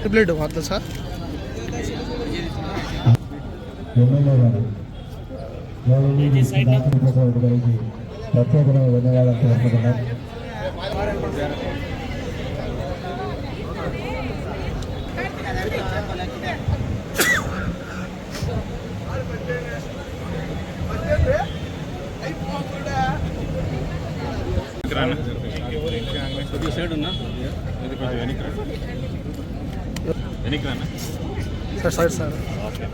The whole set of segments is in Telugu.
ట్రిప్లెట్ వార్త సార్ ప్రత్యేకమైన ధన్యవాదాలు గౌరవనీయులు తెలుపుతున్నాం కొద్దిగా సైడ్ ఉన్నా ఇది కొంచెం వెనక్కి రా వెనక్కి రానా సార్ సార్ సార్. ఓకే.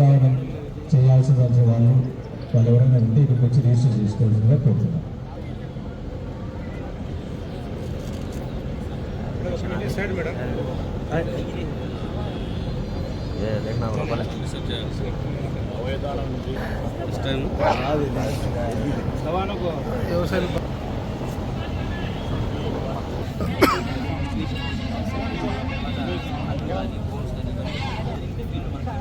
దానం చేయాల్సిన వాళ్ళు వాళ్ళు ఎవరైనా ఉంటే ఇక్కడికి వచ్చి రిజిస్టర్ చేసుకోవాల్సిందిగా కోరుతున్నాం. అవయదానం నుంచి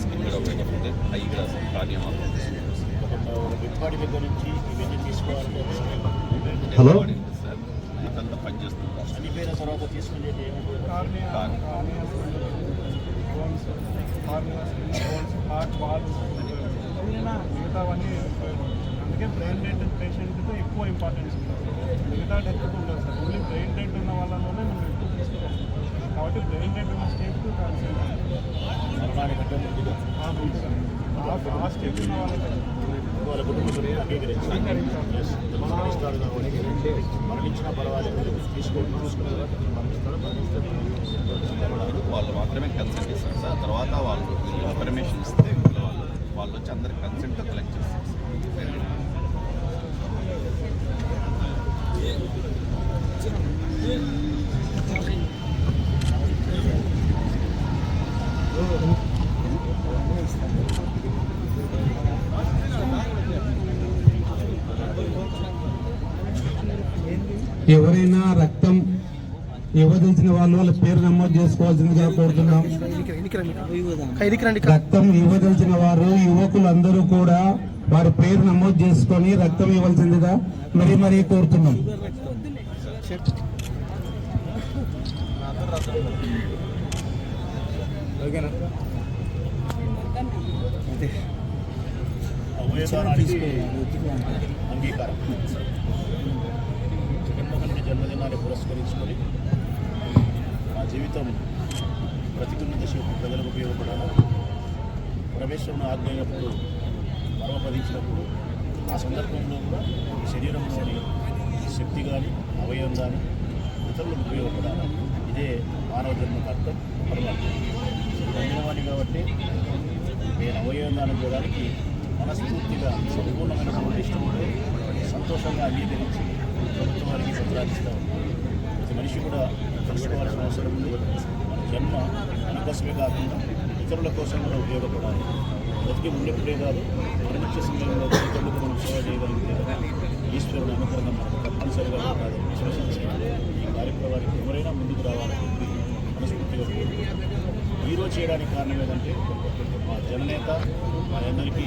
స్కిన్ కూడా ఉపయోగపడుతుంది అవి కూడా కార్యం ఒక ఒక బిడ్డవాడి దగ్గర నుంచి ఇవన్నీ తీసుకోవాలంటే ఒక సమయం పడుతుంది. హలో? సార్ ఇదంతా పనిచేస్తుంది చనిపోయిన తర్వాత తీసుకునేది ఏమంటారు కార్ హార్ట్ వాల్వ్స్ మిగతావన్నీ అందుకే బ్రెయిన్ డెడ్ పేషెంట్కి ఎక్కువ ఇంపార్టెన్స్ ఉంటుంది మిగతా డెత్ ఉండదు సార్ ఓన్లీ బ్రెయిన్ డెడ్ ఉన్న వాళ్ళలోనే మనం ఎక్కువ తీసుకుంటాం కాబట్టి బ్రెయిన్ డెడ్ ఉన్న స్టేట్ మరణానికంటే ముందుగా ఆ స్టేట్ మరణించినా పర్వాలేదు. మరణిస్తారు వాళ్ళు మాత్రమే కన్సెంట్ ఇస్తారు సార్. తర్వాత వాళ్ళు ఇన్ఫర్మేషన్ ఇస్తే వీళ్ళు వాళ్ళు వాళ్ళు వచ్చి అందరికి కన్సెంట్ కలెక్ట్ చేస్తారు సార్. ఎవరైనా రక్తం ఇవ్వదలిచిన వాళ్ళు వాళ్ళ పేరు నమోదు చేసుకోవాల్సిందిగా కోరుతున్నాం. రక్తం ఇవ్వదలిచిన వారు యువకులందరూ కూడా వారి పేరు నమోదు చేసుకొని రక్తం ఇవ్వాల్సిందిగా మరీ మరీ కోరుతున్నాం. అంగీకారం పురస్కరించుకొని మా జీవితం బ్రతికున్న దశకు ప్రజలకు ఉపయోగపడాలి? పరమేశ్వరుని ఆజ్ఞైనప్పుడు పరమపదించినప్పుడు ఆ సందర్భంలో కూడా శరీరంలోని శక్తి కానీ అవయవం కానీ ఇతరులకు ఉపయోగపడాలి? ఇదే మానవ జన్మకు అర్థం పరమాత్మ. పొందినవాణి కాబట్టి నేను అవయవం దానం చేయడానికి మనస్ఫూర్తిగా సంపూర్ణమైనటువంటి ఇష్టంతో సంతోషంగా అంగీకరించి ప్రభుత్వానికి సంప్రాదిస్తూ కూడా తెలుసుకోవాల్సిన అవసరం ఉంది. జన్మ మన కోసమే కాకుండా ఇతరుల కోసం కూడా ఉపయోగపడాలి. బ్రతికి ఉండేప్పుడే కాదు మరణించే సమయంలో ఇతరులకు మనం సేవ చేయగలిగితే ఈశ్వరుడు అనుగ్రహం మనకు తప్పనిసరిగా ఉండాలి. విశ్వసించి ఈ కార్యక్రమానికి ఎవరైనా ముందుకు రావాలని చెప్పి మనస్ఫూర్తిగా కోరుకుంటున్నాను. ఈరోజు చేయడానికి కారణం ఏంటంటే జననేత మా అందరికీ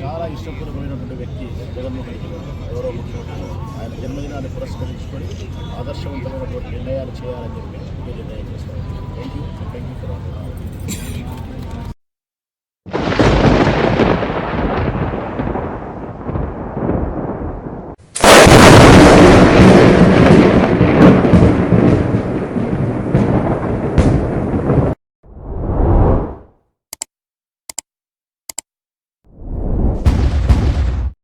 చాలా ఇష్టపూర్వకమైన వ్యక్తి జగన్మోహన్ రెడ్డి గౌరవ ముఖ్యమంత్రి ఆయన జన్మదినాన్ని పురస్కరించుకొని ఆదర్శవంతమైనటువంటి నిర్ణయాలు చేయాలని చెప్పి నిర్ణయం చేస్తాను